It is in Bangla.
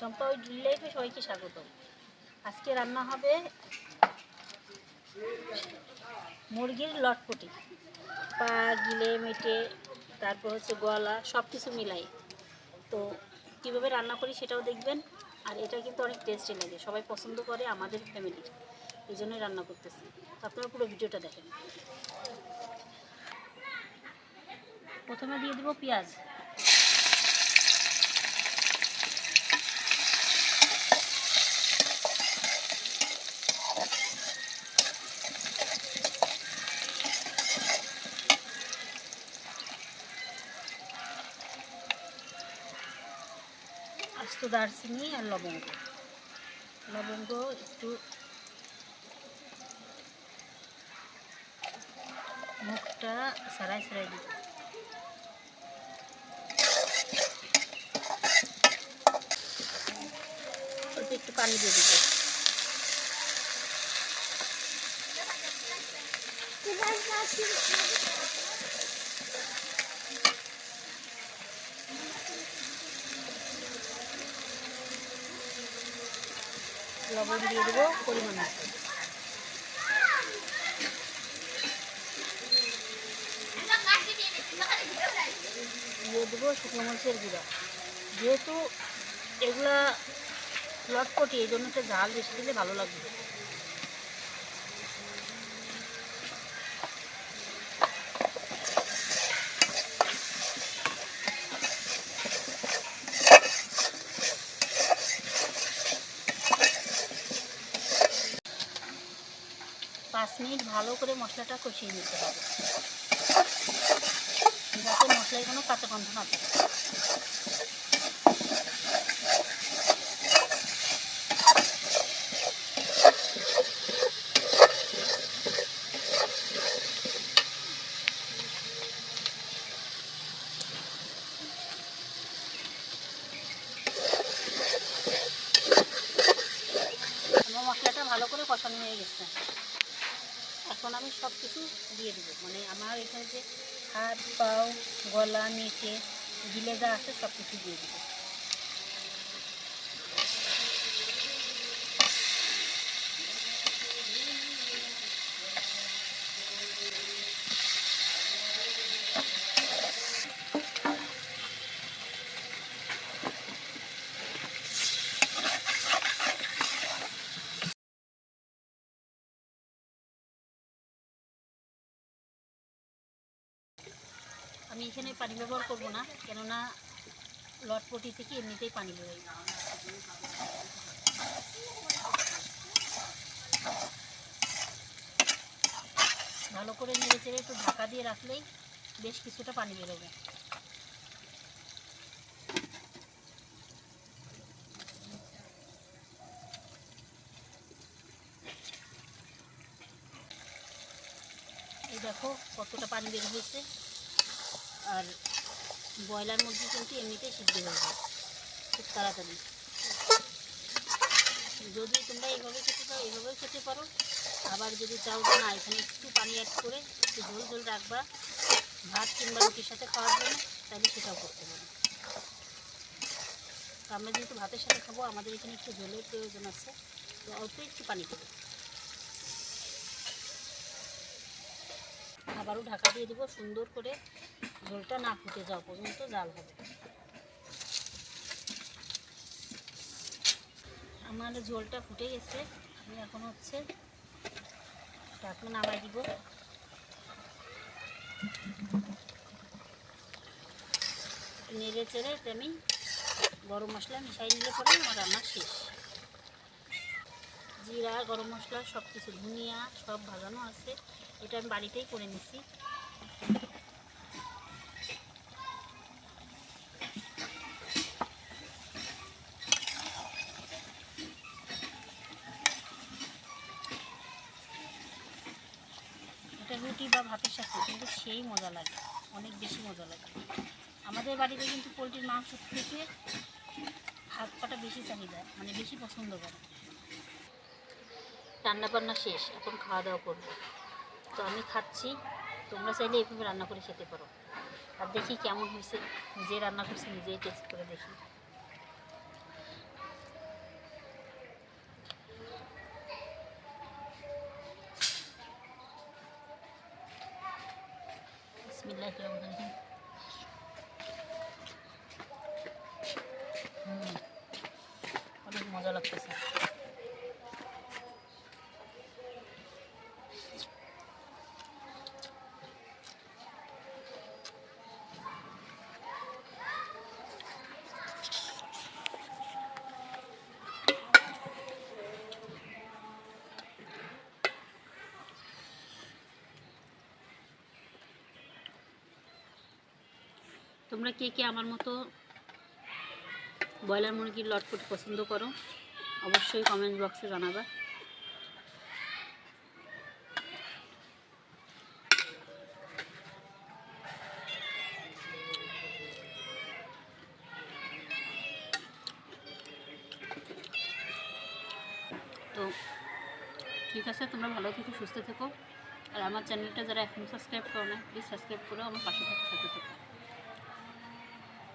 শম্পা ওই সবাইকে স্বাগত আজকে রান্না হবে মুরগির লটপটি। পা গিলে মেটে, তারপর হচ্ছে গলা সব কিছু মিলাই। তো কীভাবে রান্না করি সেটাও দেখবেন। আর এটা কিন্তু অনেক টেস্টি লাগে। সবাই পছন্দ করে আমাদের ফ্যামিলির এই জন্যই রান্না করতেছি। আপনারা পুরো ভিডিওটা দেখেন। প্রথমে দিয়ে দেবো পেঁয়াজ। আস্ত দারচিনি আর লবঙ্গ। লবঙ্গ একটু মুখটা সারাই সারাই দিব অল্প একটু পানি দিয়ে দিব লবণ দিয়ে দেবো পরিমাণ মতো। দিয়ে দেবো শুকনো মরিচের গুঁড়া। যেহেতু এগুলা লটপটি, এই জন্য একটা ঝাল বেশি দিলে ভালো লাগবে। পাঁচ মিনিট ভালো করে মশলাটা কষিয়ে নিতে হবে। যাতে মশলায় কোনো কাঁচা গন্ধ না থাকে আমার মশলাটা ভালো করে কষানো হয়ে গেছে এখন আমি সব কিছু দিয়ে দেবো। মানে আমার এখানে যে হাত, পাও, গলা, নেটে, গিলে যা আছে সব কিছু দিয়ে দেবো। এখানে পানি ব্যবহার করব না, কেননা লটপটি থেকে এমনিতেই পানি বেরোয়। ভালো করে নেড়ে চেড়ে একটু ঢাকা দিয়ে রাখলেই বেশ কিছুটা পানি বেরোবে। এই দেখো কতটা পানি বের হয়েছে। আর ব্রয়লার মুরগি কিন্তু এমনিতেই সিদ্ধ হয়ে যায়। খুব তাড়াতাড়ি। যদি তোমরা এইভাবে খেতে পারো, এইভাবেও খেতে পারো। আবার যদি চাও না, এখানে একটু পানি অ্যাড করে একটু ঝোল ঝোল রাখবা, ভাত কিংবা রুটির সাথে খাওয়ার জন্য, তাহলে সেটাও করতে পারো। আমরা যেহেতু ভাতের সাথে খাব, আমাদের এখানে একটু ঝোলের প্রয়োজন আছে। তো অল্প একটু পানি দেবো। আবারও ঢাকা দিয়ে দেবো সুন্দর করে ঝোলটা না ফুটে যাওয়া পর্যন্ত জাল হবে। আমার ঝোলটা ফুটে গেছে। আমি এখন হচ্ছে ঢাকনা নামাই দিব। নেড়ে চেড়ে আমি গরম মশলা মিশাই নিলে পরে আমার রান্না শেষ। জিরা, গরম মশলা সব কিছু ধনিয়া, সব ভাজানো আছে। এটা আমি বাড়িতেই করে নিছি এটা রুটি বা ভাতের সাথে, কিন্তু সেই মজা লাগে, অনেক বেশি মজা লাগে। আমাদের বাড়িতে কিন্তু পোলট্রির মাংস থেকে হাত পাটা বেশি চাহিদা মানে বেশি পছন্দ করে। রান্না বান্না শেষ, এখন খাওয়া দাওয়া করব। তো আমি খাচ্ছি, তোমরা চাইলে এইভাবে রান্না করে খেতে পারো। আর দেখি কেমন হয়েছে, নিজে রান্না করছি, নিজেই টেস্ট করে দেখি। অনেক মজা লাগতেছে। তোমরা কে কে আমার মতো ব্রয়লার মুরগির লটপট পছন্দ করো, অবশ্যই কমেন্ট বক্সে জানাবা। তো ঠিক আছে, তোমরা ভালো থেকো, সুস্থ থেকো। আর আমার চ্যানেলটা যারা এখন সাবস্ক্রাইব করো না প্লিজ সাবস্ক্রাইব করো আমার পাশে থাকো সাথে থেকো।